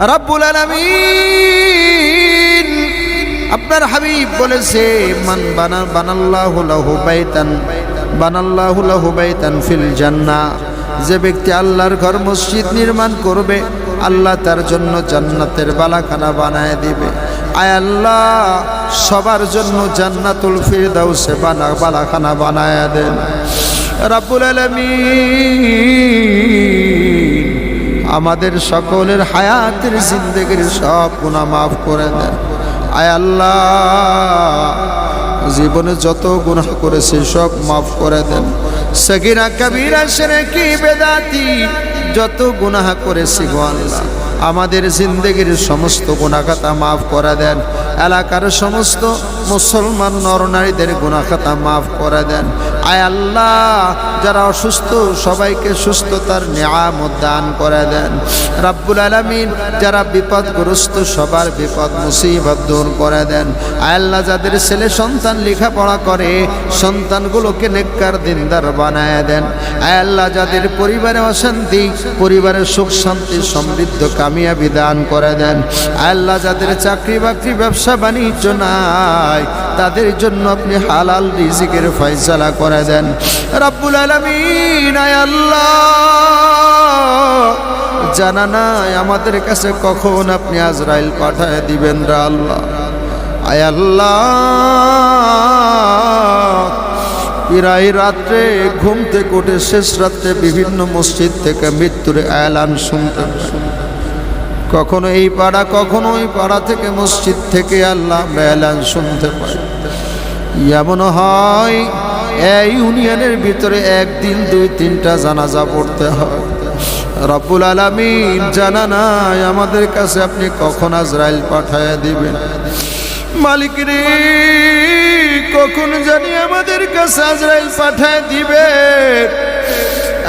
রাব্বুল আলামিন আপনার হাবিব বলেছে, মান বানা, বানাল্লাহু লাহু বাইতান, বানাল্লাহু লাহু বাইতান ফিল জান্নাহ। যে ব্যক্তি আল্লাহর ঘর মসজিদ নির্মাণ করবে, আল্লাহ তার জন্য জান্নাতের বালাখানা বানায় দিবে। আয় আল্লাহ, সবার জন্য জান্নাতুল ফিরদাউসে বানা, বালাখানা বানায় দেন। রাব্বুল আলামিন আমাদের সকলের হায়াতের জিন্দগির সব গুণা মাফ করে দেন। আয় আল্লাহ, জীবনে যত গুনাহ করেছে সব মাফ করে দেন। সগিরা কবিরা কি বেদাতি, যত গুনাহ করেছি গো আল্লাহ, আমাদের জিন্দগির সমস্ত গুণাখাতা মাফ করে দেন। এলাকার সমস্ত মুসলমান নরনারীদের গুণাখাতা মাফ করে দেন। আয় আল্লাহ, যারা অসুস্থ, সবাইকে সুস্থতার নিয়ামত দান করে দেন। রাব্বুল আলামিন যারা বিপদগ্রস্ত, সবার বিপদ, মুসিবত দূর করে দেন। আয় আল্লাহ, যাদের ছেলে সন্তান লেখাপড়া করে, সন্তানগুলোকে নেককার দিনদার বানায় দেন। আয় আল্লাহ, যাদের পরিবারে অশান্তি পরিবারের সুখ, শান্তি, সমৃদ্ধ, কামিয়াবি দান করে দেন। আয় আল্লাহ, যাদের চাকরি বাকরি ব্যবসা বাণিজ্য নাই তাদের জন্য আপনি হালাল রিজিকের ফয়সালা করে দেন। রাব্বুল আলামিন আল্লাহ। জানা নাই আমাদের কাছে কখন আপনি আজরাইল পাঠায় দিবেন রা আল্লাহ। আয় আল্লাহ। প্রায় রাত্রে ঘুম থেকে শেষ রাত্রে বিভিন্ন মসজিদ থেকে মৃত্যুর এলান শুনতে পাই। কখনো এই পাড়া, কখনো ওই পাড়া থেকে মসজিদ থেকে আল্লাহ এলান শুনতে পাই। এমন হয়, এই ইউনিয়নের ভিতরে একদিন, দুই তিনটা জানাজা পড়তে হয়। রব্বুল আলামিন জানা নাই আমাদের কাছে আপনি কখন আজরাইল পাঠায় দিবেন। মালিক রে, কখন জানি আমাদের কাছে আজরাইল পাঠায় দিবে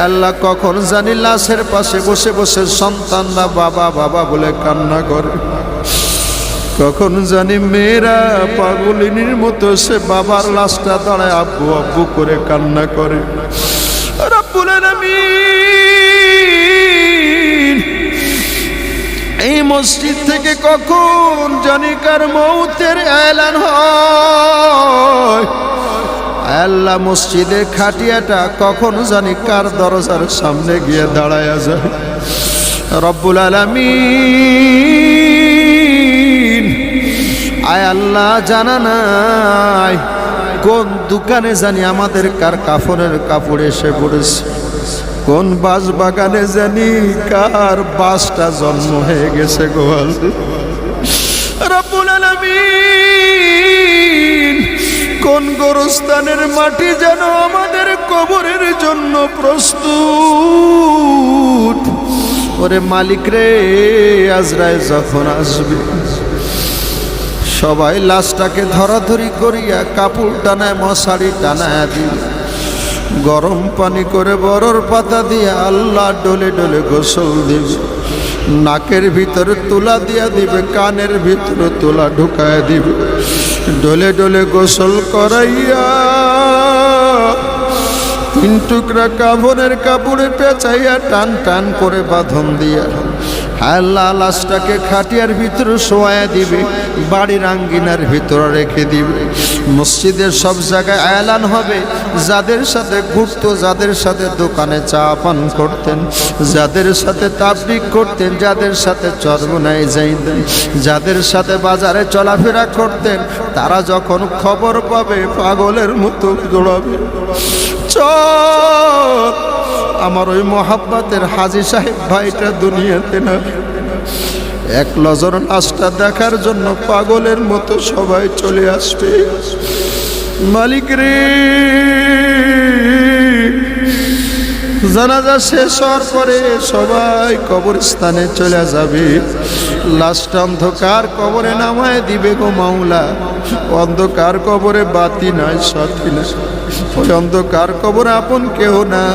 আল্লাহ কখন জানি লাশের পাশে বসে বসে সন্তানরা বাবা বাবা বলে কান্না করে। কখন জানি মেয়েরা পাগলিনীর মতো সে বাবার লাশটা দাঁড়ায় আব্বু আব্বু করে কান্না করে। আলামিন, এই মসজিদ থেকে কখন জানি কার মৌতের এলান হয়। আল্লাহ মসজিদের খাটিয়াটা কখন জানি কার দরজার সামনে গিয়ে দাঁড়ায়া যায়। রব্বুল আলামিন। আয় আল্লাহ জানা নাই, কোন দোকানে জানি আমাদের কার কাফনের কাপড় এসে পড়েছে। কোন বাস বাগানে জানি কার বাসটা জন্ম হয়ে গেছে গোয়াল রব্বুল আলামিন। কোন গোরস্থানের মাটি যেন আমাদের কবরের জন্য প্রস্তুত? ওরে মালিক রে আজরায় যখন আসবে, সবাই লাশটাকে ধরাধরি করিয়া কাপড় টানায়, মশারি টানায় দিবে। গরম পানি করে বরর পাতা দিয়ে আল্লাহ ডলে ডলে গোসল দিবে। নাকের ভিতর তুলা দিয়া দিবে, কানের ভিতর তুলা ঢুকায় দিবে। ডলে ডলে গোসল করাইয়া তিন টুকরা কাপড়ের কাপড়ে পেঁচাইয়া টান টান করে বাঁধন দিয়া। হ্যাঁ লাশটাকে খাটিয়ার ভিতরে শোয়া দিবে। বাড়ির আঙ্গিনার ভিতরে রেখে দিবে। মসজিদের সব জায়গায় এলান হবে। যাদের সাথে ঘুরতো, যাদের সাথে দোকানে চা পান করতেন, যাদের সাথে তাবলিক করতেন, যাদের সাথে চর্বনায় যাইতেন, যাদের সাথে বাজারে চলাফেরা করতেন, তারা যখন খবর পাবে, পাগলের মতো দৌড়াবে। চল! আমার ওই মোহাব্বতের হাজি সাহেব ভাইটা দুনিয়াতে না এক নজর লাশটা দেখার জন্য পাগলের মতো সবাই চলে আসবে। মালিক রে, জানাজা শেষ হওয়ার পরে সবাই কবরস্থানে চলে যাবে। লাশটা অন্ধকার কবরে নামায় দিবে গো মাওলা। অন্ধকার কবরে বাতি নাই, সাথী নাই। ওই অন্ধকার কবর আপন কেউ না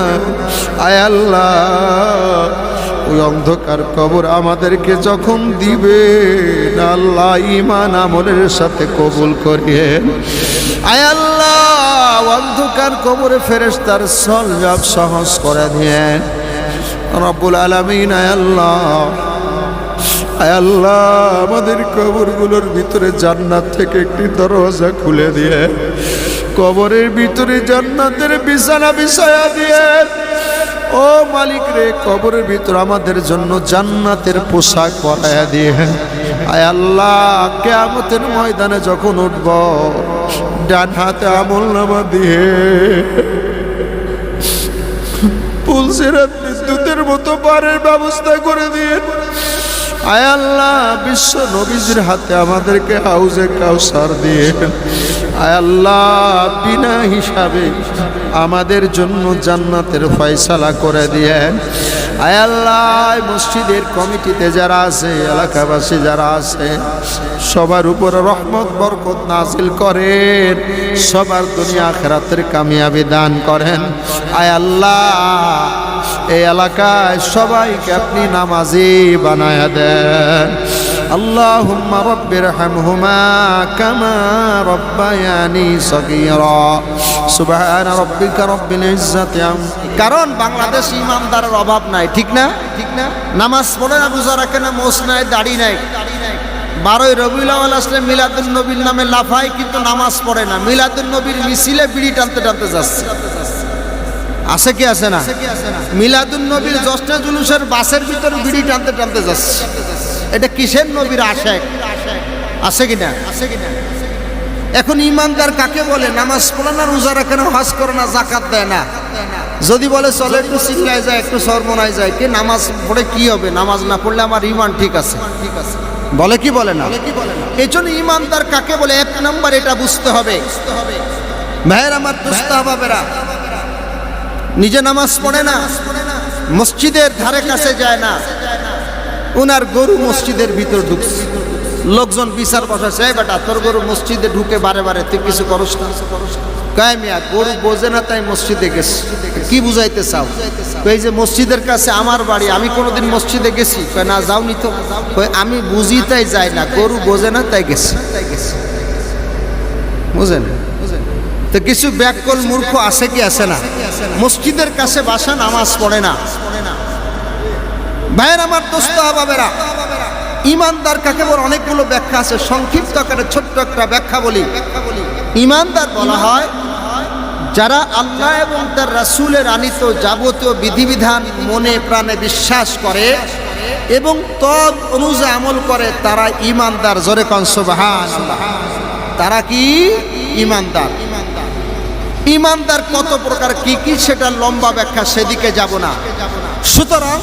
আয় আল্লাহ। ওই অন্ধকার কবর আমাদেরকে যখন দিবে আল্লাহ ইমান আমলের সাথে কবুল করিয়ে। আয় আল্লাহ, অন্ধকার কবরে ফেরেস্তার সল জব সহজ করে দিয়ে। রব্বুল আলমিন, আয় আল্লাহ আয় আল্লাহ, আমাদের কবরগুলোর ভিতরে জান্নাত থেকে একটি দরজা খুলে দিয়ে, কবরের ভিতরে জান্নাতের বিছানা বিছায়া দিয়ে ও মালিক রে, কবরের ভিতর আমাদের জন্য জান্নাতের পোশাক পরায়া দিয়ে। আয় আল্লাহ, কেয়ামতের ময়দানে যখন উঠব, ডান হাতে আমল নামা দিয়ে। পুলসিরাত বিদ্যুতের মতো পারের ব্যবস্থা করে দিয়ে। আয় আল্লাহ, বিশ্ব নবীজির হাতে আমাদেরকে হাউজে কাউসার দিয়ে। আল্লাহ, বিনা হিসাবে আমাদের জন্য জান্নাতের ফয়সালা করে দিয়ে আয় আল্লাহ মসজিদের কমিটিতে যারা আছে, এলাকাবাসী যারা আছে, সবার উপরে রহমত, বরকত নাজিল করেন, সবার দুনিয়া আখেরাতের কামিয়াবি দান করেন। আয় আল্লাহ, এই এলাকায় সবাইকে আপনি নামাজি বানায় দেন। اللهم رب ارحمهما كما ربياني صغيرا سبحان ربك رب العزة عم কারণ বাংলাদেশ ইমামদারের অভাব নাই ঠিক না ঠিক না নামাজ পড়ে না রোজা রাখে না মোস নাই দাড়ি নাই বারোই রবিউল আওয়াল আসলে মিলাদুল নবীর নামে লাফায় কিন্তু নামাজ পড়ে না মিলাদুল নবীর মিছিলে বিড়ি টানতে টানতে যাচ্ছে আছে কি আছে না মিলাদুল নবীর জশ্নে জুলুসের বাসের ভিতর বিড়ি টানতে টানতে যাচ্ছে এটা কিসের নবীর আশেক? আছে কিনা? আছে কিনা এখন ইমানদার কাকে বলে? নামাজ পড়ে না, রোজা রাখে না, হজ করে না জাকাত দেয় না। যদি বলে, চলে একটু চিল্লায় যায়, একটু সর্বনায় যায়, কি নামাজ পড়ে কি হবে? নামাজ না পড়লে আমার ইমান ঠিক আছে। ঠিক আছে বলে কি বলে না? এই জন্য ইমানদার কাকে বলে? এক নাম্বার এটা বুঝতে হবে। ভাইয়ের আমার দুস্তাহাবেরা নিজে নামাজ পড়ে না, মসজিদের ধারে কাছে যায় না। ওনার গরু মসজিদের ভিতর ঢুকছে। লোকজন বিচার বসাছে "এই বেটা, তোর গরু মসজিদে ঢুকে বারে বারে তুই কিছু করস না। কায় মিয়া, গরু বোঝে না তাই মসজিদে গেছে। কি বুঝাইতে চাও? এই যে মসজিদের কাছে আমার বাড়ি, আমি কোনোদিন মসজিদে গেছি। না, যাওনি তো। আমি বুঝি তাই যাই না, গরু বোঝে না তাই গেছে। বুঝেন? তো কিছু ব্যাককল মূর্খ আছে কি আছে না? মসজিদের কাছে বাসা নামাজ পড়ে না। ভাইয়ের আমার দোস্ত বাবেরা ইমানদার কাকে বলে? অনেকগুলো ব্যাখ্যা আছে। সংক্ষিপ্ত আকারে ছোট্ট একটা ব্যাখ্যা বলি। ইমানদার বলা হয়, যারা আল্লাহ এবং তার রাসূলের আনিত যাবতীয় বিধিবিধান মনে প্রাণে বিশ্বাস করে এবং তদ অনুযায়ী আমল করে, তারা ইমানদার। জোরে কনসবাহান তারা কি? ইমানদার। ইমানদার কত প্রকার, কি কি সেটা লম্বা ব্যাখ্যা, সেদিকে যাব না। সুতরাং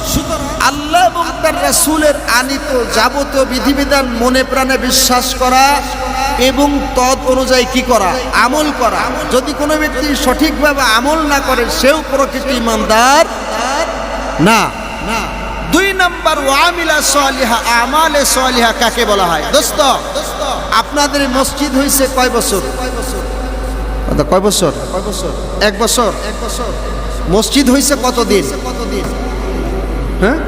আল্লাহ এবং তার রাসূলের আনিত যাবতীয় বিধিবিধান মনে প্রাণে বিশ্বাস করা এবং তদ অনুযায়ী কি করা? আমল করা। যদি কোনো ব্যক্তি সঠিকভাবে আমল না করে সেও প্রকৃত ইমানদার না। দুই নাম্বার ওয়ামিলা সালিহা আমালে সালিহা কাকে বলা হয়? দোস্ত আপনাদের মসজিদ হয়েছে কয় বছর? আচ্ছা, কয় বছর? কয় বছর? এক বছর। এক বছর। মসজিদ হয়েছে কতদিন? কতদিন? হ্যাঁ?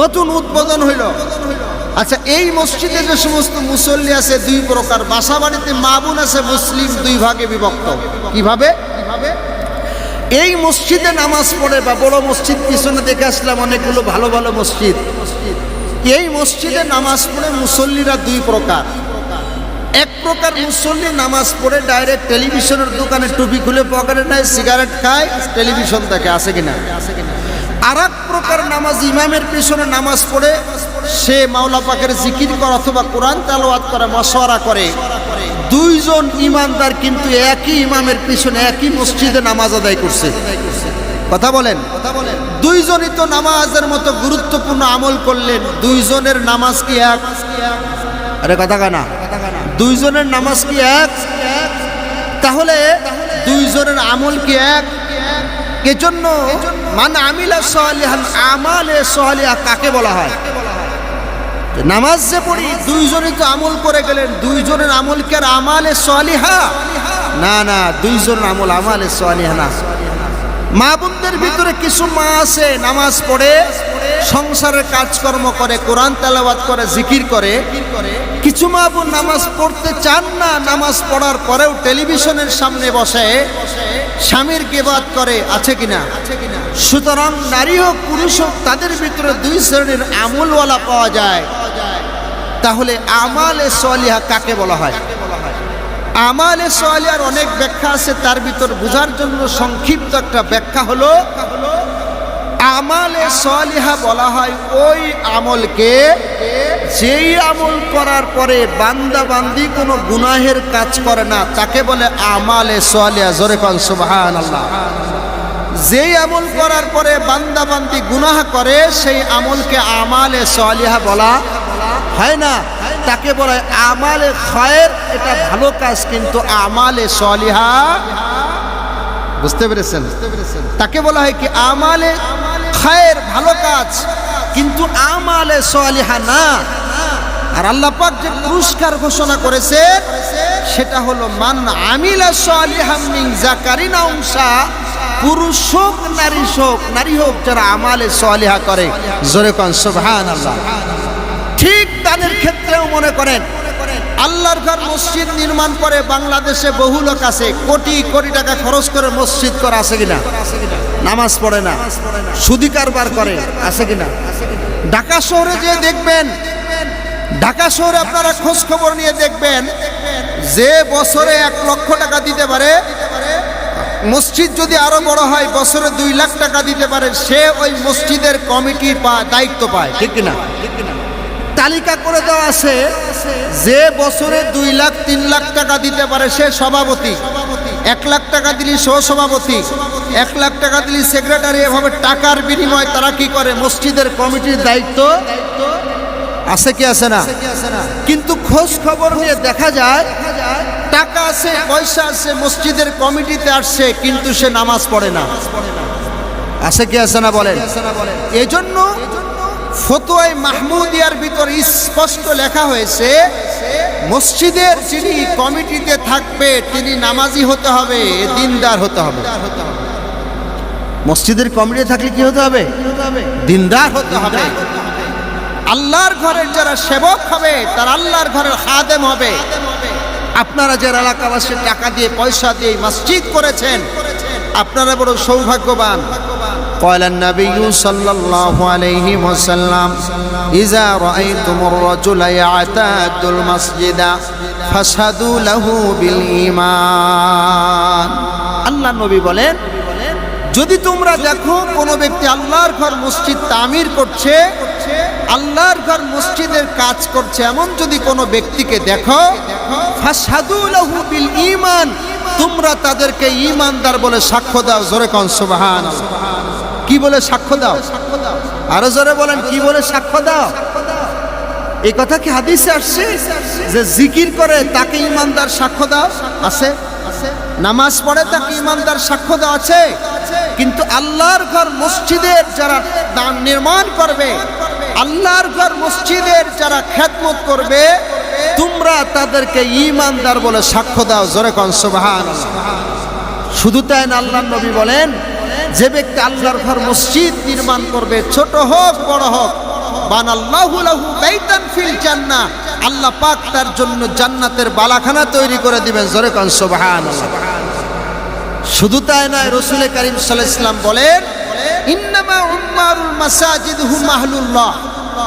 নতুন উদ্বোধন হইল। আচ্ছা এই মসজিদে যে সমস্ত মুসল্লি আছে, দুই প্রকার। বাসা বাড়িতে মাবুন আছে, মুসলিম, দুই ভাগে বিভক্ত। কীভাবে? এই মসজিদে নামাজ পড়ে বা বড় মসজিদ, পিছনে দেখে আসলাম অনেকগুলো ভালো ভালো মসজিদ। এই মসজিদে নামাজ পড়ে মুসল্লিরা দুই প্রকার। এক প্রকার মুসল্লি নামাজ পড়ে ডাইরেক্ট টেলিভিশনের দোকানে টুপি খুলে পকেটে নেয়, সিগারেট খায়, টেলিভিশন দেখে, আছে কিনা? আর এক প্রকার নামাজ ইমামের পিছনে নামাজ পড়ে, সে মাওলা পাকের জিকির করে অথবা কোরআন তালোয়াত করে, মশওয়ারা করে। দুইজন ইমানদার কিন্তু একই ইমামের পিছনে একই মসজিদে নামাজ আদায় করছে। কথা বলেন? দুইজনই তো নামাজের মতো গুরুত্বপূর্ণ আমল করলেন, দুইজনের নামাজ কি এক? আরে কথা কানা দুইজনের নামাজ কি এক? তাহলে দুইজনের আমল কি এক? এজন্য মানে আমিলা সালিহান আমালে সালিহা কাকে বলা হয়? নামাজ যে পড়ি দুইজনই তো আমল করে গেলেন, দুইজনের আমল কি আমালে সালিহা? না না, দুইজনের আমল আমালে সালিহা না। মা বোনদের ভিতরে কিছু মা আছে, নামাজ পড়ে সংসারের কাজকর্ম করে, কোরআন তেলাবাদ করে, জিকির করে। কিছু মা বোন নামাজ পড়তে চান না, নামাজ পড়ার পরেও টেলিভিশনের সামনে বসে, স্বামীর গেবাদ করে, আছে কিনা? সুতরাং নারী হোক, পুরুষ হোক, তাদের ভিতরে দুই শ্রেণির আমলওয়ালা পাওয়া যায়। তাহলে আমালে সলিহা কাকে বলা হয়? আমালে সলিহার অনেক ব্যাখ্যা আছে, তার ভিতর বোঝার জন্য সংক্ষিপ্ত একটা ব্যাখ্যা হলো আমালে সলিহা বলা হয়, ওই আমলকে যেই আমল করার পরে বান্দা বান্দি কোনো গুনাহের কাজ করে না, তাকে বলে আমালে সলিহা, জোরে কন সুবহান আল্লাহ যেই আমল করার পরে বান্দা বান্দি গুনাহ করে, সেই আমলকে আমালে সলিহা বলা হয় না। তাকে বলে আমালে খয়ের, এটা ভালো কাজ, কিন্তু আমালে সলিহা, বুঝতে পেরেছেন? তাকে বলা হয় কি, আমালে খায়ের ভালো কাজ, কিন্তু আমালে সলিহা না। আর আল্লাহ পাক যে পুরস্কার ঘোষণা করেছে, সেটা হলো, মান আমিলা সলিহাম মিন জাকারিনা উনসা, পুরুষ হোক, নারী হোক নারী হোক, যারা আমালে সলিহা করে। জোরে কন, সুবহানাল্লাহ। ঠিক তাদের ক্ষেত্রেও মনে করেন, আল্লাহর ঘর মসজিদ নির্মাণ করে বাংলাদেশে বহু লোক আছে, কোটি কোটি টাকা খরচ করে মসজিদ করা আছে কিনা? নামাজ পড়ে না, সুদি কারবার করে, আছে কিনা? ঢাকা শহরে যে দেখবেন, ঢাকা শহরে আপনারা খোঁজ খবর নিয়ে দেখবেন, যে বছরে এক লক্ষ টাকা দিতে পারে, মসজিদ যদি আরও বড় হয়, বছরে দুই লাখ টাকা দিতে পারে, সে ওই মসজিদের কমিটি দায়িত্ব পায়, ঠিক কিনা? তালিকা করে দেওয়া আছে, যে বছরে দুই লাখ, তিন লাখ টাকা দিতে পারে সে সভাপতি। এক লাখ টাকা দিলি সহসভাপতি এক লাখ টাকা দিলি সেক্রেটারি এভাবে টাকার বিনিময়ে তারা কি করে? মসজিদের কমিটির দায়িত্ব? আছে কি আছে না? কিন্তু খোঁজ খবর নিয়ে দেখা যায় টাকা আছে পয়সা আছে মসজিদের কমিটিতে আসছে কিন্তু সে নামাজ পড়ে না। আছে কি আছে না বলেন? এজন্য ফতোয়ায় মাহমুদিয়ার ভিতর স্পষ্ট লেখা হয়েছে, মসজিদের যিনি কমিটিতে থাকবে, তিনি নামাজি হতে হবে, দিনদার হতে হবে। মসজিদের কমিটি থাকলে কি হতে হবে? দিনদার হতে হবে। আল্লাহর ঘরের যারা সেবক হবে, তার আল্লাহর ঘরের খাদেম হবে। আপনারা যারা এলাকাবাসী টাকা দিয়ে, পয়সা দিয়ে মসজিদ করেছেন, আপনারা বড় সৌভাগ্যবান। قال النبي صلى الله عليه وسلم إذا رأيتم الرجل يعتاد المسجد فاشهدوا له بالإيمان আল্লাহ নবী বলেন যদি তোমরা দেখো কোনো ব্যক্তি আল্লাহর ঘর মসজিদ তামির করছে আল্লাহর ঘর মসজিদের কাজ করছে এমন যদি কোনো ব্যক্তিকে দেখো ফাসাদু লাহু বিল ঈমান তোমরা তাদেরকে ঈমানদার বলে সাক্ষ্য দাও জোরে কন সুবহান কি বলে সাক্ষ্য দাও? আরও জোরে বলেন, কি বলে সাক্ষ্য দাও? এই কথা কি হাদিসে আসছে? যে জিকির করে তাকে ঈমানদার সাক্ষ্য দাও? আছে? নামাজ পড়ে তাকে ঈমানদার সাক্ষ্য দেওয়া আছে? কিন্তু আল্লাহর ঘর মসজিদের যারা দান নির্মাণ করবে, আল্লাহর ঘর মসজিদের যারা খেদমত করবে, তোমরা তাদেরকে ঈমানদার বলে সাক্ষ্য দাও। জোরে কন সুবহান শুধু তাই আল্লাহ নবী বলেন যে ব্যক্তি আল্লাহর ঘর মসজিদ নির্মাণ করবে, ছোট হোক, বড় হোক আল্লাহ পাক তার জন্য জান্নাতের বালাখানা তৈরি করে দিবেন। জোরে কন, সুবহানাল্লাহ। শুধু তাই নয়, রসুল করিম সাল্লাম বলেন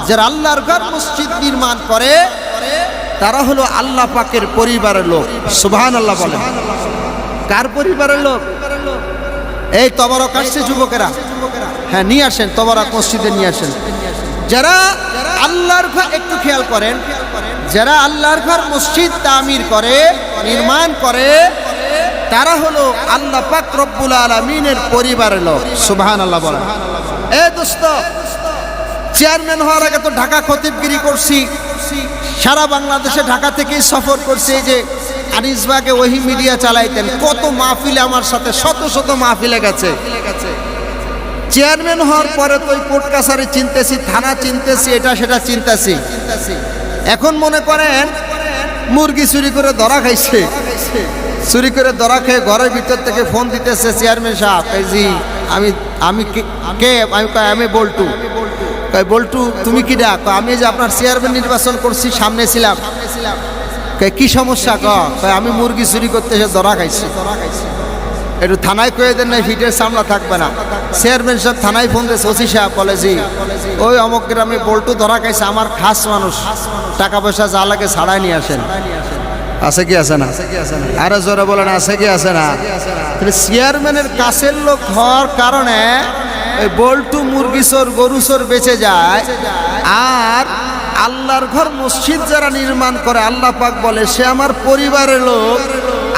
যারা আল্লাহর ঘর মসজিদ নির্মাণ করে, তারা হলো আল্লাহ পাকের পরিবারের লোক। সুবহান আল্লাহ বলেন। কার পরিবারের লোক? এই তবরক আসছে যুবকেরা। হ্যাঁ নিয়ে আসেন, তবরক মসজিদে নিয়ে আসেন। যারা আল্লাহর ঘর, একটু খেয়াল করেন, যারা আল্লাহর ঘর মসজিদ তামির করে, নির্মাণ করে, তারা হলো আল্লাহ পাক রব্বুল আলমিনের পরিবারের লোক। সুবহান আল্লাহ বলেন। এ দোস্ত, চেয়ারম্যান হওয়ার আগে তো ঢাকা খতিবগিরি করছি। সারা বাংলাদেশে ঢাকা থেকেই সফর করছি এই যে আনিসবাগে ওহি মিডিয়া চালাইতেন। কত মাহফিলে আমার সাথে, শত শত মাহফিলে গেছে। চেয়ারম্যান হওয়ার পরে তো কোর্ট কাছারি চিনতেছি, থানা চিনতেছি, এটা সেটা চিনতেছি। এখন মনে করেন, মুরগি চুরি করে ধরা খাইছে। চুরি করে ধরা খেয়ে ঘরের ভিতর থেকে ফোন দিতেছে চেয়ারম্যান সাহেব জি আমি আমি কে- আমি আমি বল্টু। বল্টু, তুমি কি ডাক? আমি যে আপনার চেয়ারম্যান নির্বাচন করছি, সামনে ছিলাম। কি সমস্যা কয়, আমি মুরগি চুরি করতে এসে ধরা খাইছি। একটু থানায় কয়ে দেন না ফিটের সামলা থাকবে না। চেয়ারম্যান সাহেব থানায় ফোন দিয়েছে ওসি সাহেব বলে জি ওই অমুক গ্রামে বল্টু ধরা খাইছে আমার খাস মানুষ। টাকা পয়সা যা লাগে ছাড়াই নিয়ে আসেন। আছে কি আছে না? আরে জোরে বলেন আছে কি আছে না? চেয়ারম্যানের কাছের লোক হওয়ার কারণে বল্টু মুরগি চোর গরু চোর বেঁচে যায় আর আল্লাহর ঘর মসজিদ যারা নির্মাণ করে আল্লাহ পাক বলে সে আমার পরিবারের লোক।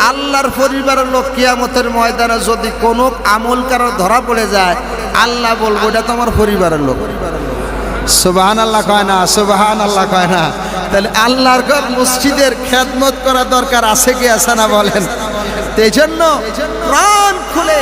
আল্লাহর পরিবারের লোক কিয়ামতের ময়দানে যদি কোনো আমল কারও ধরা পড়ে যায় আল্লাহ বলব এটা তো আমার পরিবারের লোক। সুবাহান আল্লাহ কয় না সুবাহান আল্লাহ কয় না। তাহলে আল্লাহর ঘর মসজিদের খেদমত করা দরকার আছে কি আছে না বলেন? এই জন্য প্রাণ খুলে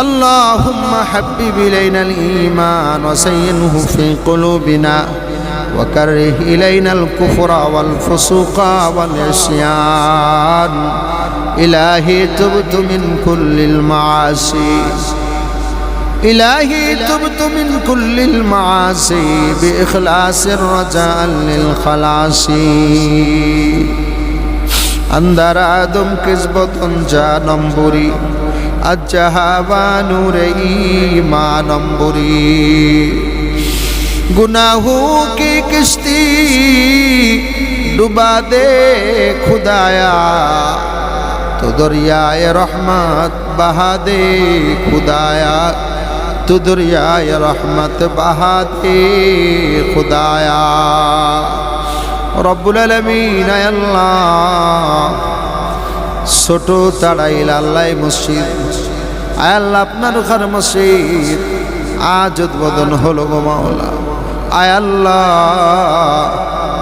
اللهم حبب إلينا الإيمان وزينه في قلوبنا وكره إلينا الكفر والفسوق والعصيان إلهي تبت من كل المعاصي إلهي تبت من كل المعاصي بإخلاص رجاء للخلاص أندر آدم كذبة جانم بري নূরে ইমানম্বরী গুনাহু কি কিস্তি ডুবা দে খুদায়া। তো দরিয়ায় রহমত বাহা দে খুদায়া। তো দরিয়ায় রহমত বাহা খুদায়া। রব্বুল আলমিন ছোট তাড়াইল আল্লাহ মসজিদ। আয় আল্লাহ আপনার ঘর মসজিদ। আজ উদ্বোধন হলো গো মাওলা। আয় আল্লাহ,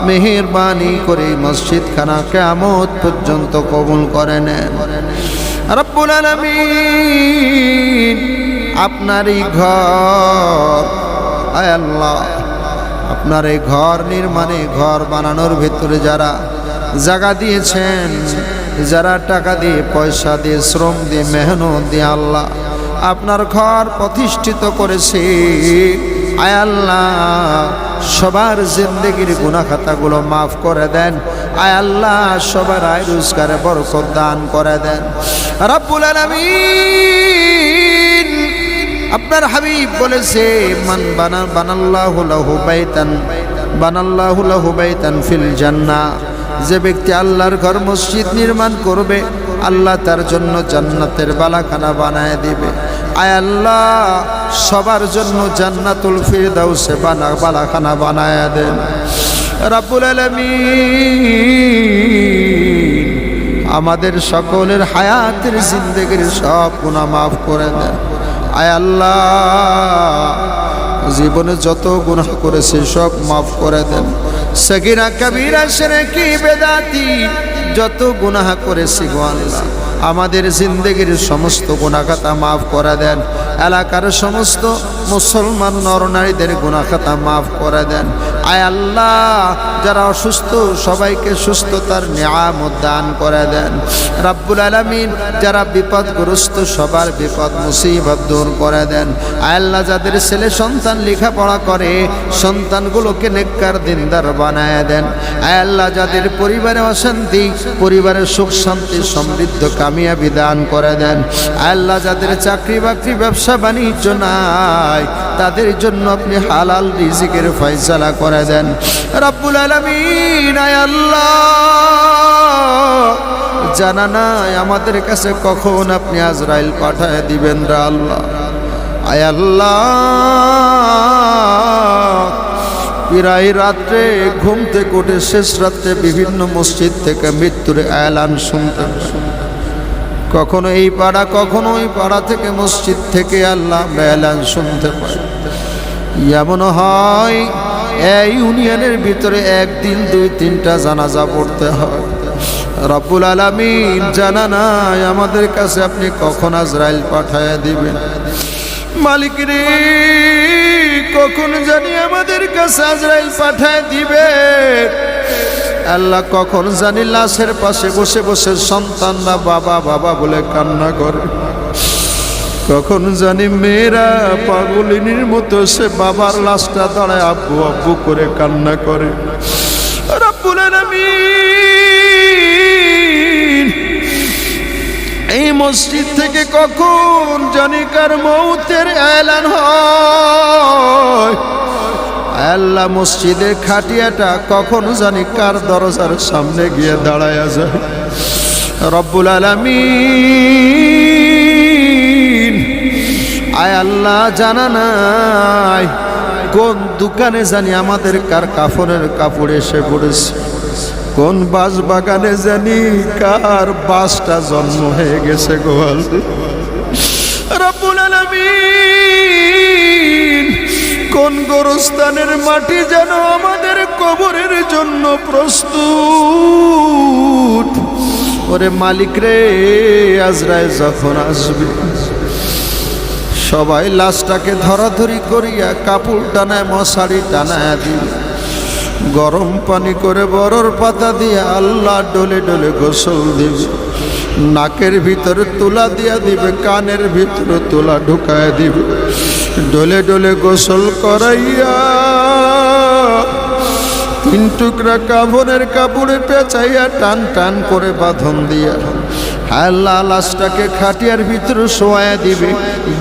মেহরবানি করে মসজিদ খানা কেমত পর্যন্ত কবুল করে নেন। রব্বুল আলামিন, আপনারই ঘর। আয় আল্লাহ, আপনার এই ঘর নির্মাণে ঘর বানানোর ভেতরে যারা জায়গা দিয়েছেন যারা টাকা দিয়ে পয়সা দিয়ে, শ্রম দিয়ে, মেহনত দিয়ে আল্লাহ আপনার ঘর প্রতিষ্ঠিত করেছে। আয় আল্লাহ, সবার জিন্দগির গুনা খাতাগুলো মাফ করে দেন। আয় আল্লাহ, সবার আয় রোজগারে বরকত দান করে দেন। আপনার হাবিব বলেছে, মান বানা, বানাল্লাহু লাহু বাইতান বানাল্লাহু লাহু বাইতান ফিল জান্নাহ। যে ব্যক্তি আল্লাহর ঘর মসজিদ নির্মাণ করবে, আল্লাহ তার জন্য জান্নাতের বালাখানা বানায় দিবে। আয় আল্লাহ, সবার জন্য জান্নাতুল ফিরদাউসে বানা, বালাখানা বানায় দেন। রাব্বুল আলামিন আমাদের সকলের হায়াতের জিন্দগির সব গুনাহ মাফ করে দেন। আয় আল্লাহ জীবনে যত গুনাহ করেছে, সব মাফ করে দেন। সগিরা কবিরা সেরে কি বেদাতি? যত গুনাহ করেছি গো আল্লাহ, আমাদের জিন্দগির সমস্ত গুণাখাতা মাফ করে দেন। এলাকার সমস্ত মুসলমান নরনারীদের গুণাখাতা মাফ করে দেন। আয় আল্লাহ, যারা অসুস্থ, সবাইকে সুস্থতার নিয়ামত দান করে দেন। রাব্বুল আলামিন যারা বিপদগ্রস্ত, সবার বিপদ মুসিবত দূর করে দেন। আয় আল্লাহ, যাদের ছেলে সন্তান লেখাপড়া করে, সন্তানগুলোকে নেককার দিনদার বানায় দেন। আয় আল্লাহ, যাদের পরিবারে অশান্তি, পরিবারের সুখ, শান্তি, সমৃদ্ধ, কামিয়াবি দান করে দেন। আয় আল্লাহ, যাদের চাকরি বাকরি, ব্যবসা বাণিজ্য নাই, তাদের জন্য আপনি হালাল রিজিকের ফয়সালা করে দেন। রব্বুল আলামিন আল্লাহ। জানা নাই আমাদের কাছে কখন আপনি আজরাইল পাঠায় দিবেন রা আল্লাহ। আয় আল্লাহ। প্রায় রাত্রে ঘুম থেকে শেষ রাত্রে বিভিন্ন মসজিদ থেকে মৃত্যুর এলান শুনতে কখনো এই পাড়া, কখনো ওই পাড়া থেকে মসজিদ থেকে আল্লাহ এলান শুনতে পাই এমন হয় এই ইউনিয়নের ভিতরে একদিন, দুই, তিনটা জানাজা পড়তে হয়। রব্বুল আলামিন জানা নাই আমাদের কাছে আপনি কখন আজরাইল পাঠায় দিবেন। মালিক রে, কখন জানি আমাদের কাছে আজরাইল পাঠায় দিবে। আল্লাহ কখন জানি লাশের পাশে বসে বসে সন্তানরা বাবা বাবা বলে কান্না করে। কখন জানি মেয়েরা পাগলিনীর মতো সে বাবার লাশটা দাঁড়ায় আব্বু আব্বু করে কান্না করে। এই মসজিদ থেকে কখন জানি কার মৌতের এলান হয়। আল্লাহ মসজিদের খাটিয়াটা কখন জানি কার দরজার সামনে গিয়ে দাঁড়ায় যায়। রব্বুল আলামিন আয় আল্লাহ জানা নাই। কোন দোকানে জানি আমাদের কার কাফনের কাপড় এসে পড়েছে। কোন বাস বাগানে জানি কার বাসটা জন্ম হয়ে গেছে গোয়াল কোন গোরস্থানের মাটি যেন আমাদের কবরের জন্য প্রস্তুত। ওরে মালিক রে আজরায় যখন আসবে। সবাই লাশটাকে ধরাধরি করিয়া কাপড় টানায়, মশারি টানায় দিবে গরম পানি করে বরর পাতা দিয়ে আল্লাহ ডলে ডলে গোসল দিবে। নাকের ভিতরে তুলা দিয়া দিবে, কানের ভিতরে তুলা ঢুকায় দিবে। ডলে ডলে গোসল করাইয়া তিন টুকরা কাপড়ের কাপড়ে পেঁচাইয়া টান টান করে বাঁধন দিয়া। আল্লাহ, লাশটাকে খাটিয়ার ভিতরে শোয়া দিবে।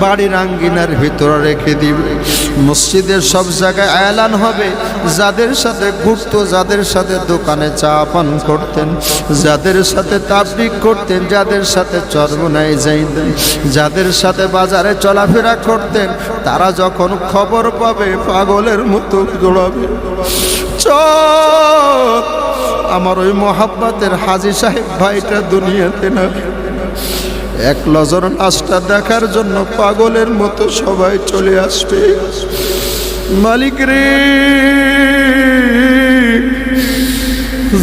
বাড়ির আঙ্গিনার ভিতরে রেখে দিবে। মসজিদের সব জায়গায় এলান হবে। যাদের সাথে ঘুরতো, যাদের সাথে দোকানে চা পান করতেন, যাদের সাথে তাবলিক করতেন, যাদের সাথে চর্মনায় যাইতেন, যাদের সাথে বাজারে চলাফেরা করতেন, তারা যখন খবর পাবে, পাগলের মতো দৌড়াবে। আমার ওই মোহাব্বতের হাজি সাহেব ভাইটা দুনিয়াতে না এক নজর লাশটা দেখার জন্য পাগলের মতো সবাই চলে আসবে। মালিক রে,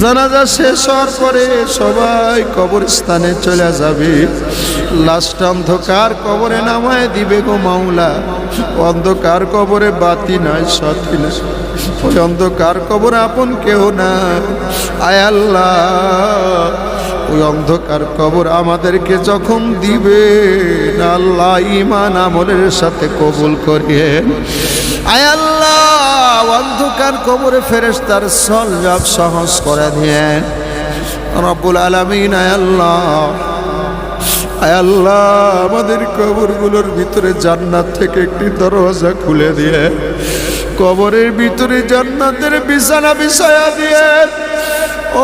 জানাজা শেষ হওয়ার পরে সবাই কবরস্থানে চলে যাবে। লাশটা অন্ধকার কবরে নামায় দিবে গো মাওলা। অন্ধকার কবরে বাতি নাই, সাথী ওই অন্ধকার কবরে আপন কেউ না আয় আল্লাহ। ওই অন্ধকার কবর আমাদেরকে যখন দিবে আল্লাহ ইমান আমলের সাথে কবুল করিয়ে আয় আল্লাহ, অন্ধকার কবরে ফেরেস্তার সল জব সহজ করে দিয়ে রব্বুল আলমিন, আয় আল্লাহ আয় আল্লাহ, আমাদের কবরগুলোর ভিতরে জান্নাত থেকে একটি দরওয়াজা খুলে দিয়ে কবরের ভিতরে জান্নাতের বিছানা বিছায়া দিয়ে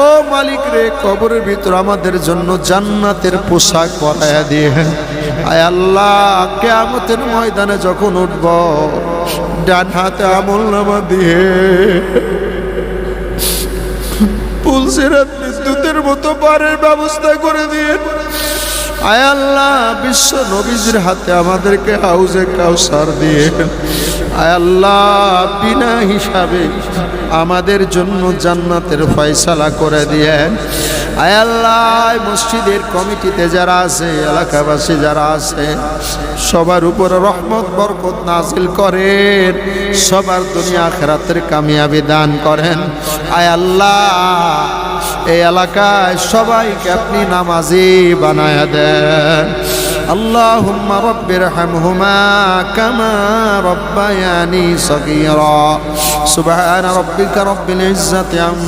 ও মালিক রে, কবরের ভিতর আমাদের জন্য জান্নাতের পোশাক পরায়া দিয়ে আয় আল্লাহ, কেয়ামতের ময়দানে যখন উঠব, ডান হাতে আমল নামা দিয়ে বিদ্যুতের মতো পারের ব্যবস্থা করে দিয়ে। আয় আল্লাহ, বিশ্ব নবীজির হাতে আমাদেরকে হাউজে কাউসার দিয়ে। আল্লাহ, বিনা হিসাবে আমাদের জন্য জান্নাতের ফয়সালা করে দিয়েন আল্লাহ মসজিদের কমিটিতে যারা আছে, এলাকাবাসী যারা আছে, সবার উপর রহমত, বরকত নাজিল করেন, সবার দুনিয়া খেরাতের কামিয়াবি দান করেন। আয় আল্লাহ, এই এলাকায় সবাইকে আপনি নামাজি বানায় দেন। اللهم رب ارحمهما كما ربياني صغيرا. سبحان ربك رب العزة عما